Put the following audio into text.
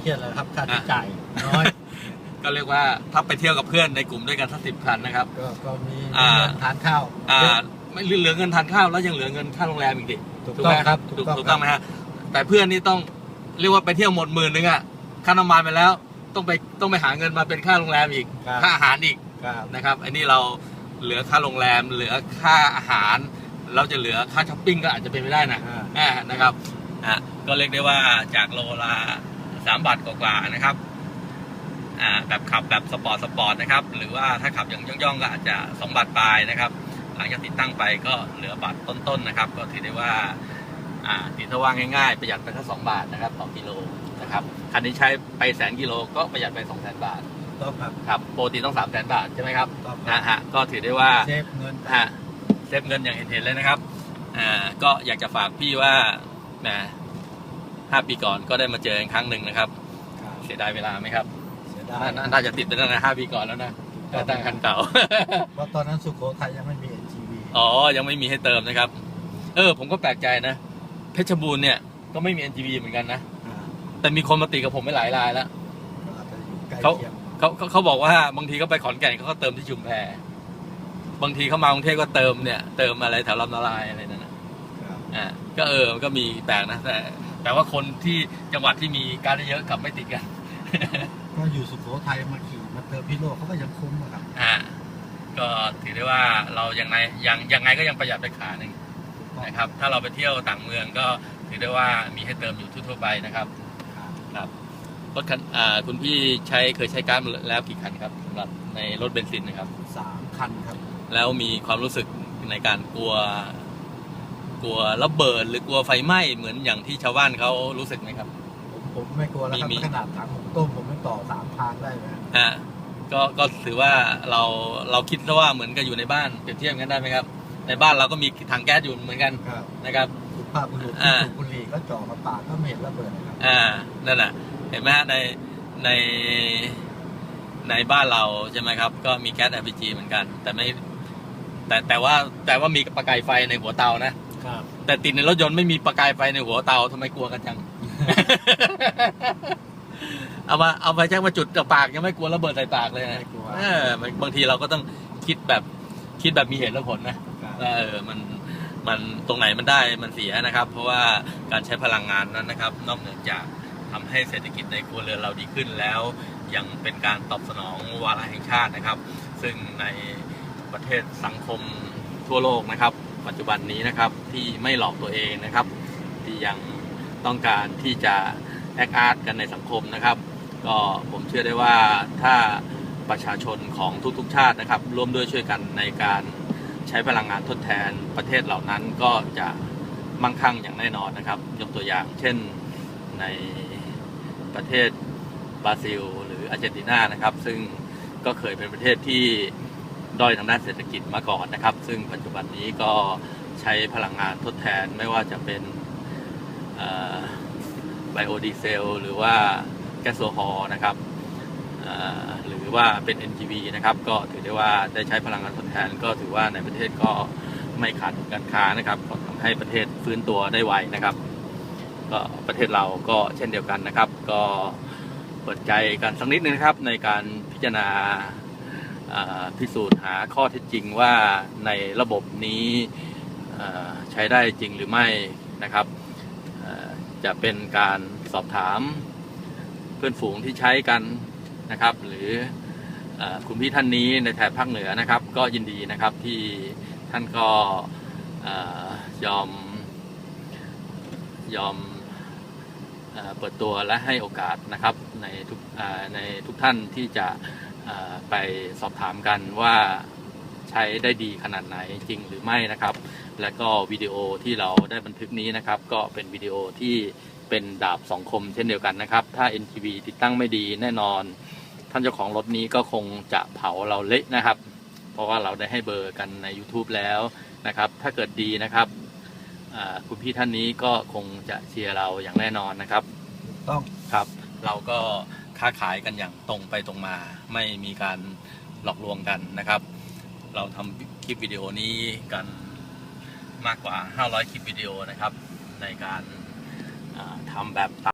เครียดเลยครับค่าใช้จ่ายน้อยก็เรียกว่าถ้าไปเที่ยวกับเพื่อนในกลุ่มด้วยกันสักสิบคันนะครับ ก็ก็มีอ่าเงินทานข้าวอ่าไม่เหลือเงินทานข้าวแล้วยังเหลือเงินค่าโรงแรมอีกดิถูกถูกต้อไหงมครับถูกถูกต้องไหมฮะแต่เพื่อนนี่ต้องเรียกว่าไปเที่ยวหมดหมื่นนึงอะค่าน้ำมันไปแล้วต้องไปต้องไปหาเงินมาเป็นค่าโรงแรมอีกครับค่าอาหารอีกครับนะครับ อันนี้เราเหลือค่าโรงแรม เหลือค่าอาหาร เราจะเหลือค่าช้อปปิ้งก็อาจจะเป็นไม่ได้นะอ่าอ่านะครับอะก็เรียกได้ว่าจากโลละ สามบาทกว่าๆนะครับอ่าแบบขับแบบสปอร์ตสปอร์ตนะครับ หรือว่าถ้าขับอย่างย่องๆก็อาจจะสองบาทปลายนะครับ หลังจากติดตั้งไปก็เหลือบาทต้นๆนะครับ ก็ถือได้ว่าอ่าติดถ้าว่าง่ายๆ ประหยัดไปแค่สองบาทนะครับต่อกิโลนะครับคันนี้ใช้ไปแสนกิโลก็ประหยัดไปสองแสนบาทต้องครับครับปกติต้องสามแสนบาทใช่ไหมครับต้องครันะบฮะก็ถือได้ว่าเซฟเงินฮะเซฟเงินอย่างเห็นเห็นเลยนะครับอ่าก็อยากจะฝากพี่ว่าแหม ห้าปีก่อนก็ได้มาเจอกันครั้งหนึ่งนะครับครับเสียดายเวลาไหมครับเสียดายนาน่าจะติดไปตั้งแต่ห้าปีก่อนแล้วนะก็ตั้งคันเก่าเพราะตอนนั้นสุโขทัยยังไม่มี NGV อ๋อ ยังไม่มีให้เติมนะครับ เออ ผมก็แปลกใจนะ เพชรบูรณ์เนี่ยก็ไม่มี NGV เหมือนกันนะอ่าแต่มีคนมาติดกับผมไม่หลายรายแล้วก็อาจจะอยู่ใกล้เขาเคียงเขาเขาเขาบอกว่าบางทีเขาไปขอนแก่นเขาก็เติมที่ชุมแพบางทีเขามากรุงเทพก็เติมเนี่ย เติมอะไรแถวลำนาลายอะไรนั่นนะครับอ่าก็เออมันก็มีแปลกนะแต่ แต่ว่าคนที่จังหวัดที่มีการดเยอะกลับไม่ติดกันก็อยู่สุโขทัยมาขี่มาเติมพิโลกเขาก็ยังคุ้มอะครับอ่าก็ถือได้ว่าเรายังไงยังยังไงก็ยังประหยัดไปขาหนึ่งถูกต้องนะครับ ถ้าเราไปเที่ยวต่างเมืองก็ถือได้ว่ามีให้เติมอยู่ทั่วๆไปนะครับครับครับรถคันอ่าคุณพี่ใช้เคยใช้การดมาแล้วกี่คันครับสำหรับในรถเบนซินนะครับสามคันครับ แล้วมีความรู้สึกในการกลัว กลัวระเบิดหรือกลัวไฟไหม้เหมือนอย่างที่ชาวบ้านเขารู้สึกไหมครับ ผมผมไม่กลัวแล้วครับมีมี ขนาดถังผมต้มผมไม่ต่อสามทางได้เลยฮะก็ก็ถือว่าเราเราคิดซะว่าเหมือนกับอยู่ในบ้านเปรียบเทียบกันได้ไหมครับ ในบ้านเราก็มีถังแก๊สอยู่เหมือนกันครับนะครับ สุภาพบุรุษอ่าที่สูบบุหรี่ก็จ่อมาปากก็ไม่เห็นระเบิดนะครับอ่านั่นแหละเห็นไหมฮะในในในบ้านเราใช่ไหมครับ ก็มีแก๊ส LPG เหมือนกัน แต่ไม่แต่แต่ว่าแต่ว่ามีประกายไฟในหัวเตานะ ครับแต่ติดในรถยนต์ไม่มีประกายไฟในหัวเตาทำไมกลัวกันจัง เอามาเอาไฟแช็กมาจุดกับปากยังไม่กลัวระเบิดใส่ปากเลยนะไม่กลัว เออบางบางทีเราก็ต้องคิดแบบคิดแบบมีเหตุและผลนะครับว่าเออ มัน มันตรงไหนมันได้ มันเสียนะครับ เพราะว่าการใช้พลังงานนั้นนะครับ นอกเหนือจากทำให้เศรษฐกิจในครัวเรือนเราดีขึ้นแล้ว ยังเป็นการตอบสนองวาระแห่งชาตินะครับ ซึ่งในประเทศสังคมทั่วโลกนะครับ ปัจจุบันนี้นะครับที่ไม่หลอกตัวเองนะครับ ที่ยังต้องการที่จะแอคอาร์ตกันในสังคมนะครับ ก็ผมเชื่อได้ว่าถ้าประชาชนของทุกๆ ชาตินะครับ ร่วมด้วยช่วยกันในการใช้พลังงานทดแทนประเทศเหล่านั้นก็จะมั่งคั่งอย่างแน่นอนนะครับ ยกตัวอย่างเช่นในประเทศบราซิล หรืออาร์เจนตินานะครับ ซึ่งก็เคยเป็นประเทศที่ ด้อยทางด้านเศรษฐกิจมาก่อนนะครับ ซึ่งปัจจุบันนี้ก็ใช้พลังงานทดแทนไม่ว่าจะเป็นไบโอดีเซลหรือว่าแก๊สโซฮอล์นะครับหรือว่าเป็น NGV นะครับ ก็ถือได้ว่าได้ใช้พลังงานทดแทน ก็ถือว่าในประเทศก็ไม่ขาดการค้านะครับก็ทำให้ประเทศฟื้นตัวได้ไวนะครับ ก็ประเทศเราก็เช่นเดียวกันนะครับ ก็เปิดใจกันสักนิดนึงนะครับในการพิจารณา พิสูจน์หาข้อเท็จจริงว่าในระบบนี้ใช้ได้จริงหรือไม่นะครับ จะเป็นการสอบถามเพื่อนฝูงที่ใช้กันนะครับ หรืออคุณพี่ท่านนี้ในแถบภาคเหนือนะครับ ก็ยินดีนะครับที่ท่านก็อยอมยอมเปิดตัวและให้โอกาสนะครับในทุกในทุกท่านที่จะ ไปสอบถามกันว่าใช้ได้ดีขนาดไหนจริงหรือไม่นะครับ และก็วิดีโอที่เราได้บันทึกนี้นะครับ ก็เป็นวิดีโอที่เป็นดาบสองคมเช่นเดียวกันนะครับ ถ้า NTV ติดตั้งไม่ดีแน่นอน ท่านเจ้าของรถนี้ก็คงจะเผาเราเละนะครับ เพราะว่าเราได้ให้เบอร์กันใน YouTube แล้วนะครับ ถ้าเกิดดีนะครับอ่าคุณพี่ท่านนี้ก็คงจะเชียร์เราอย่างแน่นอนนะครับ ต้องครับ เราก็ ค้าขายกันอย่างตรงไปตรงมา ไม่มีการหลอกลวงกันนะครับ เราทำคลิปวิดีโอนี้กันมากกว่า 500 คลิปวิดีโอนะครับ ในการอ่าทำแบบ